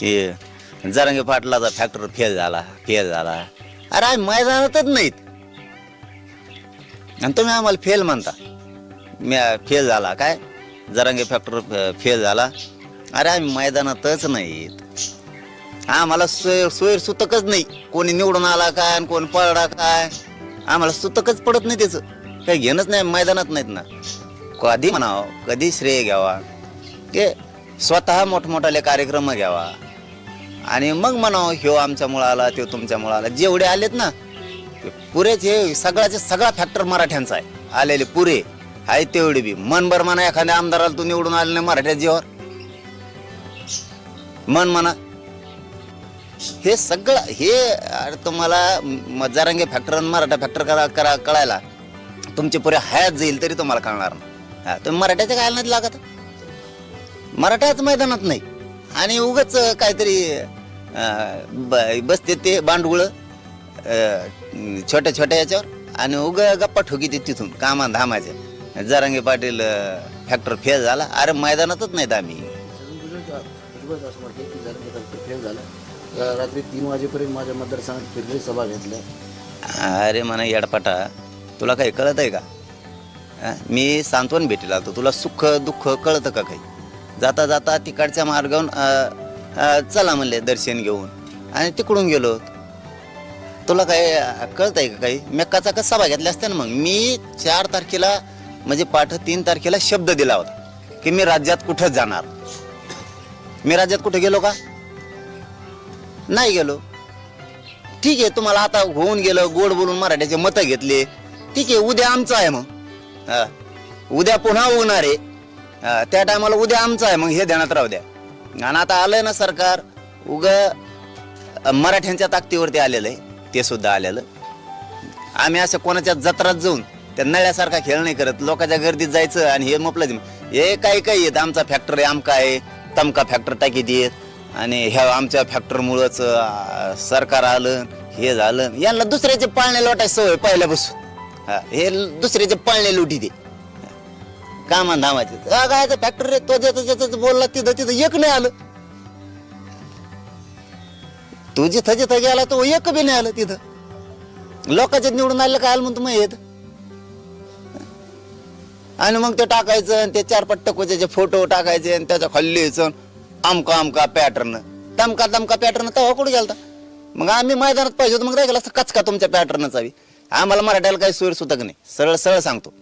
की जरांगे पाटलाचा factor fail झाला फेल झाला. अरे आम्ही मैदानातच नाहीत. आणि तुम्ही आम्हाला फेल म्हणता. मी फेल झाला काय? जरांगे फॅक्टर फेल झाला. अरे आम्ही मैदानातच नाहीत. आम्हाला सोय सोयर सुतकच नाही. कोणी निवडून आला काय आणि कोण पळला काय? आम्हाला सुतकच पडत नाही त्याचं. काही घेणंच नाही मैदानात नाहीत ना. कधी म्हणावं कधी श्रेय घ्यावा. ते स्वतः मोठमोठाले कार्यक्रम घ्यावा. आणि मग म्हणावं ह्यो आमच्यामुळं आला तो तुमच्यामुळं आला. जेवढे आलेत ना ते पुरेच हे सगळ्याचे सगळा फॅक्टर मराठ्यांचा आहे. आलेले पुरे आहे तेवढे बी. मनभर म्हणा एखाद्या आमदाराला तू निवडून आले नाही मराठ्या जीवावर मन म्हणा. हे सगळं हे अरे तुम्हाला मजारंगे फॅक्टर आणि मराठा फॅक्टर करा करा कळायला. तुमचे पुरे हयात जाईल तरी तुम्हाला कळणार नाही. हा, तुम्ही मराठ्याच्या काय नाही लागत. मराठाच मैदानात नाही. आणि उगच काहीतरी ब- बसते ते बांडगुळ छोट्या छोट्या याच्यावर आणि उग गप्पा ठोकी ते तिथून कामा धामाच्या. जरांगे पाटील फॅक्टर फेल झाला. अरे मैदानातच नाहीत आम्ही. फेल झाला रात्री तीन वाजेपर्यंत माझ्या मतदारसंघात फिरले सभा घेतल्या. अरे म्हणा येडपाटा तुला काही कळत आहे का? मी सांत्वन भेटीला आलतो तुला सुख दुःख कळतं का काही? जाता जाता तिकडच्या मार्गावरून अं, चला म्हणले दर्शन घेऊन. आणि तिकडून गेलो. तुला काय कळत आहे का काही? मेक्काचा का सभा घेतल्या असत्या ना मग? मी चार तारखेला म्हणजे पाठ तीन तारखेला शब्द दिला होता की मी राज्यात कुठं जाणार? मी राज्यात कुठे गेलो का? नाही गेलो. ठीक आहे तुम्हाला आता होऊन गेलं गोड बोलून मराठ्याचे मतं घेतले. ठीक आहे उद्या आमचं आहे मग. हा. उद्या पुन्हा होणार आहे. हा, त्या टायमाला उद्या आमचं आहे मग हे ध्यानात राहू द्या. आणि आता आलं ना सरकार उग मराठ्यांच्या ताकदीवरती आलेलं आहे ते सुद्धा आलेलं. आम्ही असं कोणाच्या जत्रात जाऊन त्या नळ्यासारखा खेळ नाही करत लोकांच्या गर्दीत जायचं आणि हे म्हटलं हे काही काही येत आमचा फॅक्टर आहे आमका आहे तमका फॅक्टर टाकी देत आणि ह्या आमच्या फॅक्टरमुळंच सरकार आलं हे झालं. यांना दुसऱ्याचे पाळणे लोटायची सवय पहिल्यापासून. हा, हे दुसऱ्याचे पाळणे लुटी दे. कामा धामाचे काय फॅक्टरी रे तो ज्याचं ज्याचं बोलला तिथं तिथं एक नाही आलं. तू जिथं जिथं गेला तो एक बी नाही आलं तिथं. लोकांच्या निवडून आलं काय आलं म्हणतो मग येत? आणि मग ते टाकायचं आणि ते चार पट टकोचे फोटो टाकायचे आणि त्याच्याखाली लिहायचं आमका आमका पॅटर्न तमका तमका पॅटर्न तवा कुठे गेलता? मग आम्ही मैदानात पाहिजे होतो मग राहिला असं कचका तुमच्या पॅटर्नचा बी. आम्हाला मराठ्याला काही सोय सुतक नाही. सरळ सरळ सांगतो.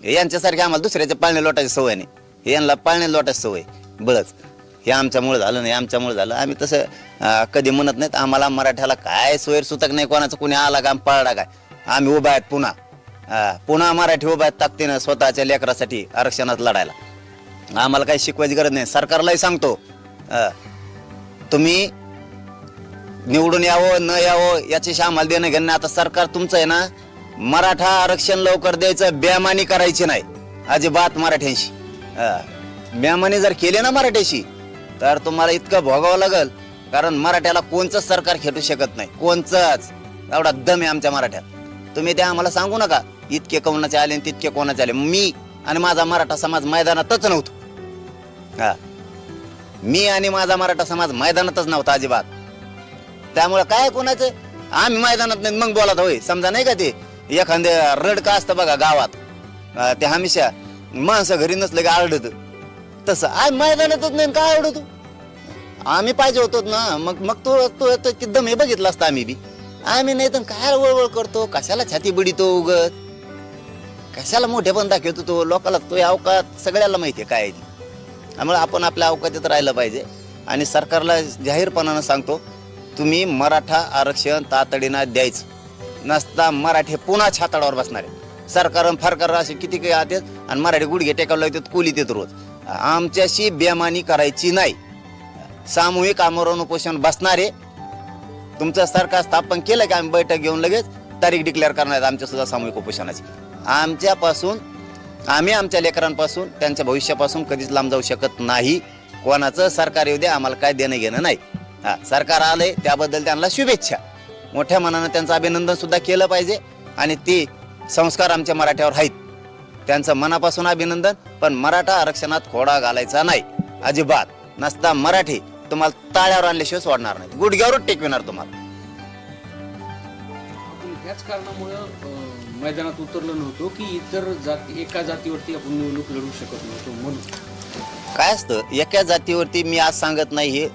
यांच्यासारखे आम्हाला दुसऱ्याच्या पाळणे लोटायची सवय नाही. यांना पाळणे लोटायची सवय. बळच. हे आमच्यामुळे झालं नाही आमच्यामुळे झालं. आम्ही तसं कधी म्हणत नाहीत आम्हाला मराठ्याला काय सोयर सुतक नाही कोणाचं कोणी आला का पळला काय? आम्ही उभा आहेत पुन्हा. पुन्हा मराठी उभा आहेत ताकदीनं स्वतःच्या लेकरासाठी आरक्षणात लढायला. आम्हाला काही शिकवायची गरज नाही. सरकारलाही सांगतो तुम्ही निवडून यावं न यावं याच्याशी आम्हाला देणं घेणं नाही. आता सरकार तुमचं आहे ना मराठा आरक्षण लवकर द्यायचं बेमानी करायची नाही. अजिबात मराठ्यांशी. हा. बेमानी जर केले ना मराठ्याशी तर तुम्हाला इतकं भोगावं लागल कारण मराठ्याला कोणचंच सरकार खेटू शकत नाही. कोणचंच. एवढा दम आहे आमच्या मराठ्यात. तुम्ही ते आम्हाला सांगू नका. इतके कोणाचे आले आणि तितके कोणाचे आले. मी आणि माझा मराठा समाज मैदानातच नव्हतो. हा. मी आणि माझा मराठा समाज मैदानातच नव्हता अजिबात. त्यामुळे काय कोणाचं? आम्ही मैदानात नाही मग बोलत होय. समजा नाही का ते? एखाद्या रड का असतं बघा गावात. अं, ते हमेशा माणसं घरी नसलं की आरडत. तसं आय मैदानातच नाही काय आवडत आम्ही पाहिजे होतो ना मग मग तो तो तो किती दम हे बघितलं असतं आम्ही बी. आम्ही नाही तर काय वळवळ करतो? कशाला छाती बिडितो उगत? कशाला मोठे पण दाखवतो तो? लोकाला तो अवकात सगळ्याला माहिती आहे काय आहे ते. त्यामुळे आपण आपल्या अवकाशात राहिलं पाहिजे. आणि सरकारला जाहीरपणानं सांगतो तुम्ही मराठा आरक्षण तातडीनं द्यायचं. नसता मराठी पुन्हा छाताडावर बसणार आहे सरकार फारकार असे किती काही आतात आणि मराठी गुडघे टेकावं लागतात कुली देत रोज. आमच्याशी बेमानी करायची नाही. सामूहिक आमरण उपोषण बसणारे. तुमचं सरकार स्थापन केलं की आम्ही बैठक घेऊन लगेच तारीख डिक्लेअर करणार आमच्यासुद्धा आमच्या सुद्धा सामूहिक उपोषणाची. आमच्यापासून आम्ही आमच्या लेकरांपासून त्यांच्या भविष्यापासून कधीच लांब जाऊ शकत नाही. कोणाचं सरकार येऊ दे आम्हाला काय देणं घेणं नाही. हा सरकार आलंय त्याबद्दल त्यांना शुभेच्छा. मोठ्या मनानं त्यांचं अभिनंदन सुद्धा केलं पाहिजे. आणि ते संस्कार आमच्या मराठ्यावर आहेत. त्यांचं मनापासून अभिनंदन पण मराठा आरक्षणात खोडा घालायचा नाही. अजिबात. नसता मराठी. तुम्हाला ताळ्यावर आणल्याशिवाय सोडणार नाही. गुडघ्यावरच टेकविणार तुम्हाला. कारणामुळं मैदानात उतरलो नव्हतो की इतर जाती एका जातीवरती आपण निवडणूक लढू शकत नव्हतो म्हणून. काय असतं? एका जातीवरती मी आज सांगत नाही हे.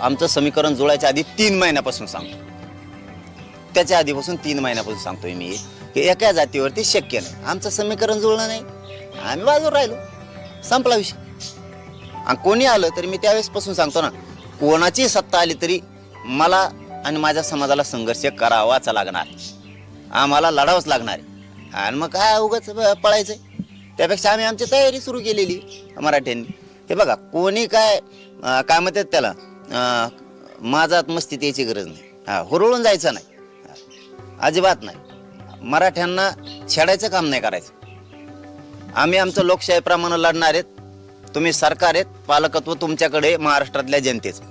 आमचं समीकरण जुळायच्या आधी तीन महिन्यापासून सांगतो. त्याच्या आधीपासून तीन महिन्यापासून सांगतोय मी की एका जातीवरती शक्य नाही. आमचं समीकरण जुळलं नाही. आम्ही बाजूवर राहिलो. संपला विषय. आणि कोणी आलं तरी मी त्यावेळेसपासून सांगतो ना कोणाची सत्ता आली तरी मला आणि माझ्या समाजाला संघर्ष करावाच लागणार. आम्हाला लढावंच लागणार आहे. आणि मग काय उगाच पळायचं त्यापेक्षा आम्ही आमची तयारी सुरू केलेली मराठ्यांनी. हे बघा कोणी काय काय म्हणतात त्याला माझा माझात मस्ती यायची गरज नाही. हा हुरळून जायचं नाही. अजिबात नाही. मराठ्यांना छेडायचं काम नाही करायचं. आम्ही आमचं लोकशाहीप्रमाणे लढणार आहेत. तुम्ही सरकार आहेत पालकत्व तुमच्याकडे महाराष्ट्रातल्या जनतेचं.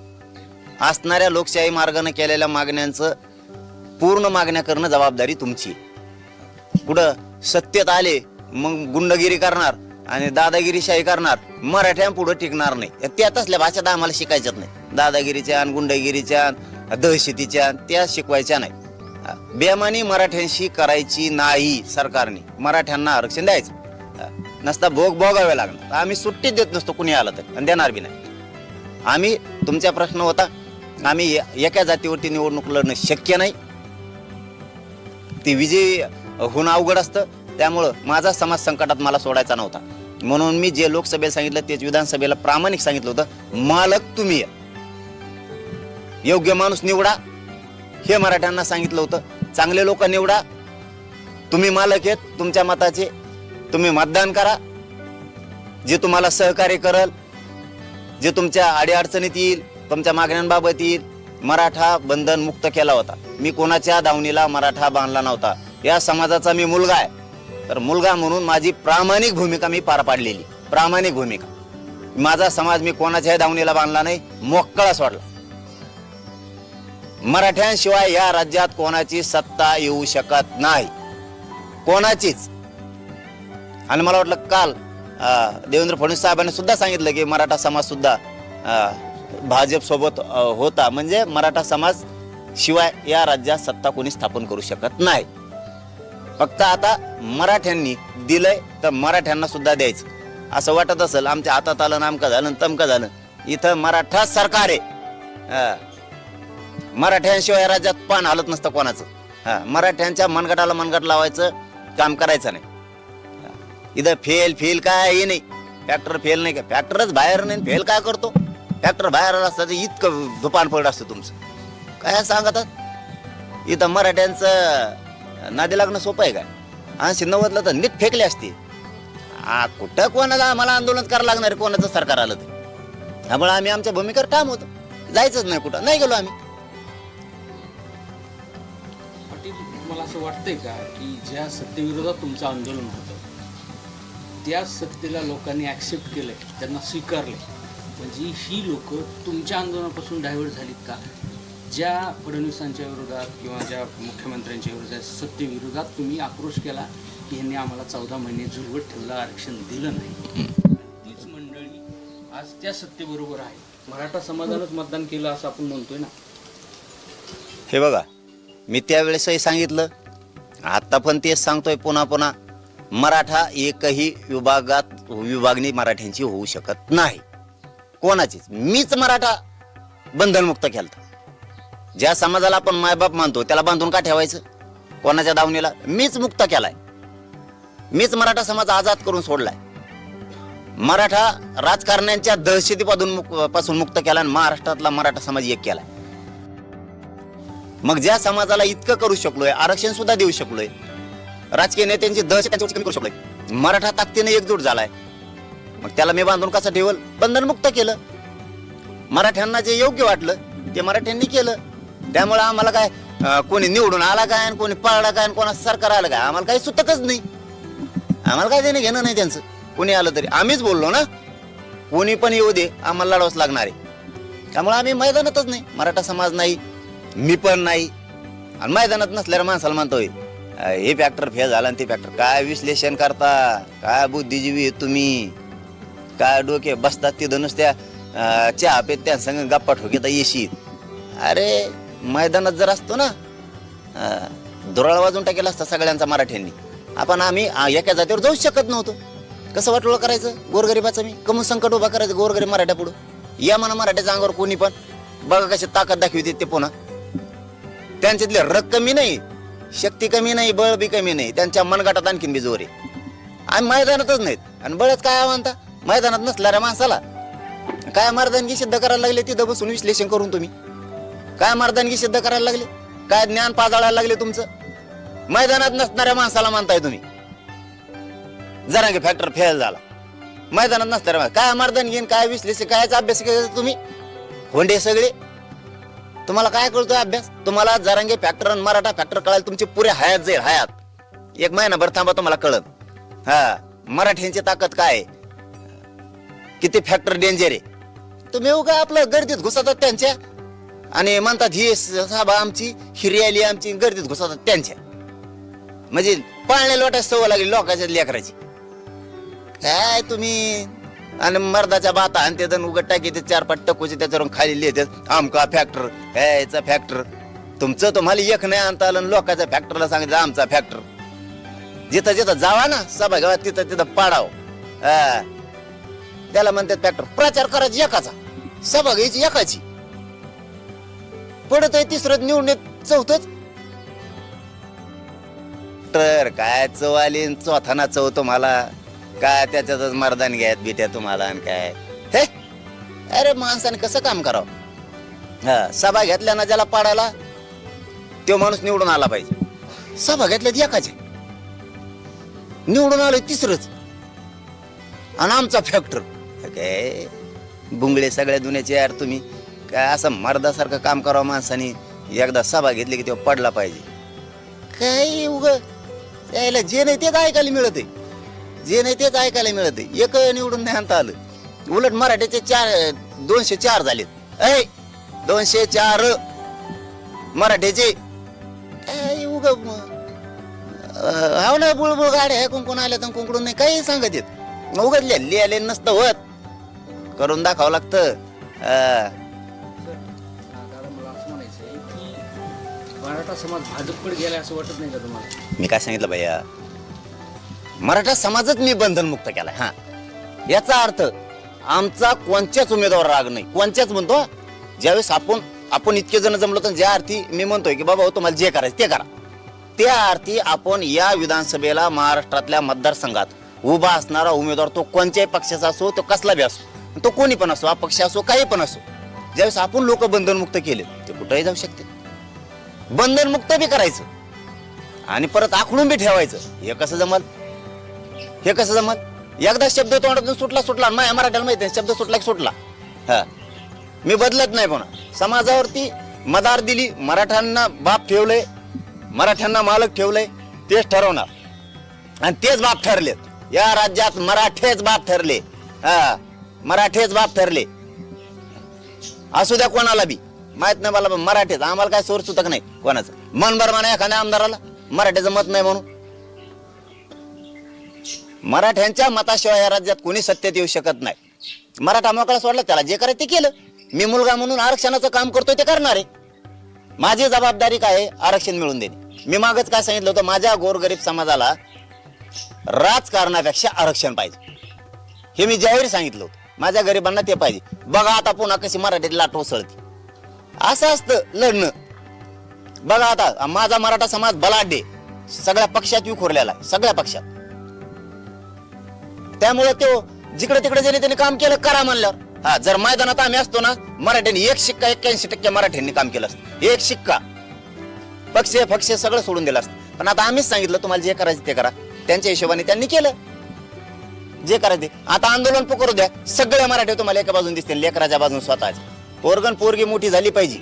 असणाऱ्या लोकशाही मार्गाने केलेल्या मागण्यांचं पूर्ण मागण्या करणं जबाबदारी तुमची कुठं सत्तेत आले मग गुंडगिरी करणार आणि दादागिरीशाही करणार. मराठ्या पुढं टिकणार नाही. त्या तसल्या भाषा तर आम्हाला शिकायच्याच नाही. दादागिरीच्या आणि गुंडगिरीच्या आणि दहशतीच्या त्या शिकवायच्या नाही बेमानी मराठ्यांशी करायची नाही सरकारने. मराठ्यांना आरक्षण द्यायचं. नसता भोग भोगावे लागणार. आम्ही सुट्टी देत नसतो कुणी आलं तर. आणि देणार बी नाही. आम्ही तुमचा प्रश्न होता आम्ही एका जातीवरती निवडणूक लढणं शक्य नाही. ती विजयी होणं अवघड असतं. त्यामुळं माझा समाज संकटात मला सोडायचा नव्हता. म्हणून मी जे लोकसभेला सांगितलं तेच विधानसभेला प्रामाणिक सांगितलं होतं. मालक तुम्ही योग्य माणूस निवडा. हे मराठ्यांना सांगितलं होतं. चांगले लोक निवडा. तुम्ही मालक आहेत तुमच्या मताचे. तुम्ही मतदान करा. जे तुम्हाला सहकार्य करल जे तुमच्या अडीअडचणीत येईल तुमच्या मागण्यांबाबत येईल मराठा बंधन मुक्त केला होता. मी कोणाच्या दावणीला मराठा बांधला नव्हता. या समाजाचा मी मुलगा आहे. तर मुलगा म्हणून माझी प्रामाणिक भूमिका मी पार पाडलेली. प्रामाणिक भूमिका. माझा समाज मी कोणाच्याही दावणीला बांधला नाही. मोकळा सोडला. मराठ्यांशिवाय या राज्यात कोणाची सत्ता येऊ शकत नाही. कोणाचीच. आणि मला वाटलं काल देवेंद्र फडणवीस साहेबांनी सुद्धा सांगितलं की मराठा समाज सुद्धा भाजप सोबत होता. म्हणजे मराठा समाज शिवाय या राज्यात सत्ता कोणी स्थापन करू शकत नाही. फक्त आता मराठ्यांनी दिलंय तर मराठ्यांना सुद्धा द्यायचं. असं वाटत असेल आमच्या हातात आलं नामकं झालं तमकं झालं. इथं मराठा सरकार आहे. मराठ्यांशिवाय राज्यात पान हलत नसतं कोणाचं. हा मराठ्यांच्या मनगटाला मनगट लावायचं काम करायचं नाही. इथं फेल फेल काय हे नाही. फॅक्टर फेल नाही का? फॅक्टरच बाहेर नाही फेल काय करतो? फॅक्टर बाहेर आला तर इतकं दुपान पड असतं तुमचं. काय सांगतात इथं मराठ्यांचं नादी लागणं सोपं आहे का? ऐंशी नव्वदला तर नीट फेकले असते. आ कुठं कोणाला आम्हाला आंदोलन करायला लागणार आहे? कोणाचं सरकार आलं तर? त्यामुळे आम्ही आमच्या भूमिकेवर ठाम होतो. जायचंच नाही कुठं. नाही गेलो आम्ही. तुम्हाला असं वाटतंय का की ज्या सत्तेविरोधात तुमचं आंदोलन होतं त्या सत्तेला लोकांनी ॲक्सेप्ट केलंय त्यांना स्वीकारले म्हणजे ही लोक तुमच्या आंदोलनापासून डायव्हर्ट झालीत का? ज्या फडणवीसांच्या विरोधात किंवा ज्या मुख्यमंत्र्यांच्या विरोधात सत्तेविरोधात तुम्ही आक्रोश केला की यांनी आम्हाला चौदा महिने झुलवत ठेवलं आरक्षण दिलं नाही. तीच मंडळी आज त्या सत्तेबरोबर आहे. मराठा समाजानंच मतदान केलं असं आपण म्हणतोय ना. हे बघा मी त्यावेळेसही सांगितलं. आत्ता पण तेच सांगतोय पुन्हा पुन्हा. मराठा एकही विभागात विभागणी मराठ्यांची होऊ शकत नाही. कोणाचीच. मीच मराठा बंधनमुक्त केलता. ज्या समाजाला आपण मायबाप मानतो त्याला बांधून का ठेवायचं? कोणाच्या दावणीला? मीच मुक्त केलाय. मीच मराठा समाज आजाद करून सोडलाय. मराठा राजकारण्यांच्या दहशतीपासून मुक- पासून मुक्त केला आणि महाराष्ट्रातला मराठा समाज एक केलाय. मग ज्या समाजाला इतकं करू शकलोय आरक्षण सुद्धा देऊ शकलोय राजकीय नेत्यांची दहशत कमी करू शकलोय मराठा ताकदीने एकजूट झालाय मग त्याला मी बांधून कसं ठेवल? बंधनमुक्त केलं. मराठ्यांना जे योग्य वाटलं ते मराठ्यांनी केलं. त्यामुळे आम्हाला काय कोणी निवडून आला काय आणि कोणी पळला काय आणि कोणा सरकार आलं काय? आम्हाला काही सुतकच नाही. आम्हाला काय देणं घेणं नाही त्यांचं. कोणी आलं तरी. आम्हीच बोललो ना. कोणी पण येऊ दे आम्हाला लढावंच लागणार आहे. त्यामुळे आम्ही मैदानातच नाही. मराठा समाज नाही. मी पण नाही. आणि मैदानात नसल्यावर माणसाला म्हणतोय हे फॅक्टर फेल झाला आणि ते फॅक्टर काय विश्लेषण करता? काय बुद्धिजीवी तुम्ही? काय डोके बसतात तिथं नुसत्या चहा पेत त्या संग गप्पा ठोकेता येशीत अरे मैदानात जर असतो ना अं, दुराळ वाजून टाकेला असता सगळ्यांचा मराठ्यांनी. आपण आम्ही एका जातीवर जाऊच शकत नव्हतो. कसं वाटोळ करायचं? गोरगरिबाचं मी. कमून संकट उभा करायचं गोरगरीब मराठ्या पुढं. या म्हणा मराठ्याच्या अंगावर कोणी पण. बघा कशी ताकद दाखवते ते पुन्हा. त्यांच्यातले रग कमी नाही शक्ती कमी नाही बळ बी कमी नाही. त्यांच्या मनगटात आणखीन बी जोर आहे. आम्ही मैदानातच नाहीत. आणि बळच काय म्हणता मैदानात नसणाऱ्या माणसाला. काय मर्दानगी सिद्ध करायला लागले तिथं बसून विश्लेषण करून तुम्ही? काय मर्दानगी सिद्ध करायला लागले? काय ज्ञान पाजाळायला लागले तुमचं? मैदानात नसणाऱ्या माणसाला मानताय तुम्ही. जरांगे फॅक्टर फेल झाला. मैदानात नसणाऱ्या काय मर्दानगी काय विश्लेषण कायचा अभ्यास केला तुम्ही? होंडे सगळे. तुम्हाला काय कळतोय अभ्यास? तुम्हाला जरांगे फॅक्टर आणि मराठा फॅक्टर कळायला तुमची पुरे हयात जाईल हयात. एक महिनाभर थांबा तुम्हाला कळत हा मराठ्यांची ताकद काय? किती फॅक्टर डेंजर आहे? तुम्ही उगा आपलं गर्दीत घुसतात त्यांच्या. आणि म्हणतात ही साबा आमची ही रॅली आमची गर्दीत घुसतात त्यांच्या. म्हणजे पाळण्या लोटायची सवय लागली लोकांच्या लेकराची. काय तुम्ही? आणि मर्दाच्या बाता आणि ते जण उघड टाकी ते चार पाच टकोचे त्याच्यावरून खाली लिहितात आमका फॅक्टर ह्याचा फॅक्टर तुमचं तुम्हाला एक नाही आणता आलं आणि लोकांच्या फॅक्टरला सांगितलं आमचा फॅक्टर जिथं जिथं जावा ना सभा घ्यावा तिथं तिथं पाडाव. हा. त्याला म्हणतात फॅक्टर प्रचार करायची एकाचा. सभा घ्यायची एकाची. पडत आहे तिसरं निवडणूक चौथच. तर काय चव आली न चौथा ना चव तुम्हाला? काय त्याच्यातच मर्दान घ्यायत बिट्या तुम्हाला आणि काय? हे? अरे माणसाने कसं काम करावं? हा सभा घेतल्या ना ज्याला पाडायला तो माणूस निवडून आला पाहिजे. सभा घेतल्यात एकाचे. निवडून आलोय तिसरंच. आणि आमचा फॅक्टर काय बुंगळे सगळ्या दुन्याचे यार तुम्ही. काय असं मर्दासारखं काम करावं माणसाने? एकदा सभा घेतली की तो पडला पाहिजे. काय उग? यायला जे नाही तेच ऐकायला मिळत आहे जे नाही तेच ऐकायला मिळत एक निवडून नाही आणता आलं. उलट मराठीचे चार दोनशे चार झालेत. ऐ दोनशे चार. मराठीचे. उग हाव ना बुळबुळ गाड्या कुंकून आल्या तर कुंकडून नाही काही सांगत येत. उघडले लिहिले नसतं होत. करून दाखवावं लागतं. हा. मराठा समाज भाजपकडे गेला असं वाटत नाही का तुम्हाला? मी काय सांगितलं भैया? मराठा समाजच मी बंधनमुक्त केलाय हा. याचा अर्थ आमचा कोणत्याच उमेदवार राग नाही. कोणत्याच म्हणतो ज्यावेळेस आपण आपण इतके जण जमलो तर ज्या अर्थी मी म्हणतोय की बाबा हो, तुम्हाला जे करायचं ते करा. त्या अर्थी आपण या विधानसभेला महाराष्ट्रातल्या मतदारसंघात उभा असणारा उमेदवार तो कोणत्याही पक्षाचा असो तो कसला बी असो तो कोणी पण असो अपक्ष असो काही पण असो ज्यावेळेस आपण लोक बंधनमुक्त केले ते कुठेही जाऊ शकते. बंधनमुक्त बी करायचं आणि परत आखडून बी ठेवायचं हे कसं जमल? हे कसं जमल एकदा शब्द तोंडातून सुटला सुटला आणि माझ्या मराठ्याला माहिती शब्द सुटला की सुटला. हा. मी बदलत नाही पण समाजावरती मदार दिली मराठ्यांना बाप ठेवलंय मराठ्यांना मालक ठेवलंय तेच ठरवणार. आणि तेच बाप ठरलेत. या राज्यात मराठेच बाप ठरले. हा. मराठेच बाप ठरले. असू द्या कोणाला बी. माहीत नाही मला पण मराठीच. आम्हाला काय सोर सुतक नाही कोणाचं. मन बरं म्हणा एखाद्या आमदाराला. मराठीचं मत नाही म्हणून. मराठ्यांच्या मताशिवाय या राज्यात कोणी सत्तेत येऊ शकत नाही. मराठा मोकळा सोडला त्याला जे करायचं ते केलं. मी मुलगा म्हणून आरक्षणाचं काम करतोय ते करणार आहे. माझी जबाबदारी काय आहे? आरक्षण मिळून देणे. मी मागच काय सांगितलं होतं? माझ्या गोरगरीब समाजाला राजकारणापेक्षा आरक्षण पाहिजे. हे मी जाहीर सांगितलं होतं. माझ्या गरिबांना ते पाहिजे. बघा आता पुन्हा कशी मराठीत लाट उसळते. असं असतं लढणं. बघा आता माझा मराठा समाज बलाढ्य सगळ्या पक्षात विखुरलेला आहे. सगळ्या पक्षात. त्यामुळे तो जिकडे तिकडे ज्याने त्याने काम केलं करा म्हणल्यावर हा जर मैदानात आम्ही असतो ना मराठ्यांनी एक शिक्का एक्क्याऐंशी टक्के मराठ्यांनी काम केलं असतं. एक शिक्का. पक्ष पक्ष सगळं सोडून दिलं असतं. पण आता आम्हीच सांगितलं तुम्हाला जे करायचं ते करा. त्यांच्या हिशोबाने त्यांनी केलं. जे करायचे आता आंदोलन पुकारू द्या. सगळे मराठी तुम्हाला एका बाजून दिसतील लेकराच्या बाजून स्वतःच. पोरगण पोरगी मोठी झाली पाहिजे.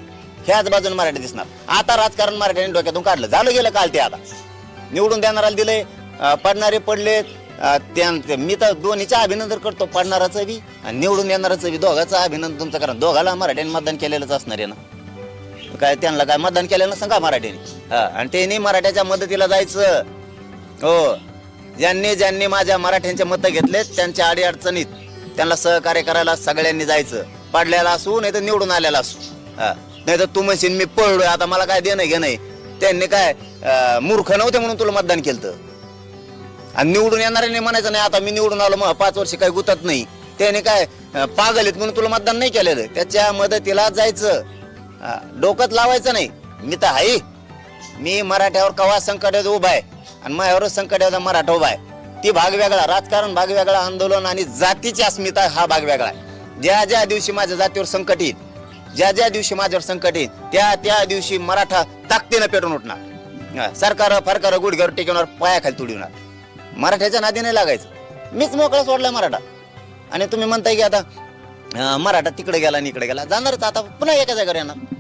ह्याच बाजून मराठी दिसणार. आता राजकारण मराठ्याने डोक्यातून काढलं. झालं गेलं काल ते आता. निवडून देणाराला दिलंय पडणारे पडलेत. अं, मी तर दोन्हीचं अभिनंदन करतो पडणाराचं बी आणि निवडून येणाराचं बी. दोघांचं अभिनंदन तुमचं कारण दोघाला मराठ्याने मतदान केलेलंच असणार आहे ना. काय त्यांना काय मतदान केलेलं सांगा मराठ्याने? हा आणि त्यांनी मराठ्याच्या मदतीला जायचं. हो ज्यांनी ज्यांनी माझ्या मराठ्यांचे मतं घेतलेत त्यांच्या अडीअडचणीत त्यांना सहकार्य करायला सगळ्यांनी जायचं. पडलेला असू नाही तर निवडून आलेला असू. नाही तर तू म्हणशील मी पळलोय आता मला काय देणं घेणं त्यांनी काय मूर्ख नव्हते म्हणून तुला मतदान केलं आणि निवडून येणाऱ्याने म्हणायचं नाही आता मी निवडून आलो मग पाच वर्ष काही गुतत नाही. त्याने काय पागल आहेत म्हणून तुला मतदान नाही केलेलं? त्याच्या मदतीला जायचं. हा, डोकंच लावायचं नाही. मी तर आहे. मी मराठ्यावर कवा संकट उभा आहे? आणि माझ्यावरच संकटाचा मराठा उभा आहे. ती भाग वेगळा राजकारण भाग वेगळा आंदोलन आणि जातीची अस्मिता हा भाग वेगळा आहे. ज्या ज्या दिवशी माझ्या जातीवर संकट येईल ज्या ज्या दिवशी माझ्यावर संकट येईल त्या त्या दिवशी मराठा ताकदीनं पेटून उठणार. सरकार फरकार गुडघ्यावर टेकवणार पायाखाली तुडवणार. मराठ्याच्या नादी नाही लागायचं. मीच मोकळा सोडलाय मराठा. आणि तुम्ही म्हणताय की आता अं, मराठा तिकडे गेला आणि इकडे गेला. जाणारच आता पुन्हा एका जागेवर येणार.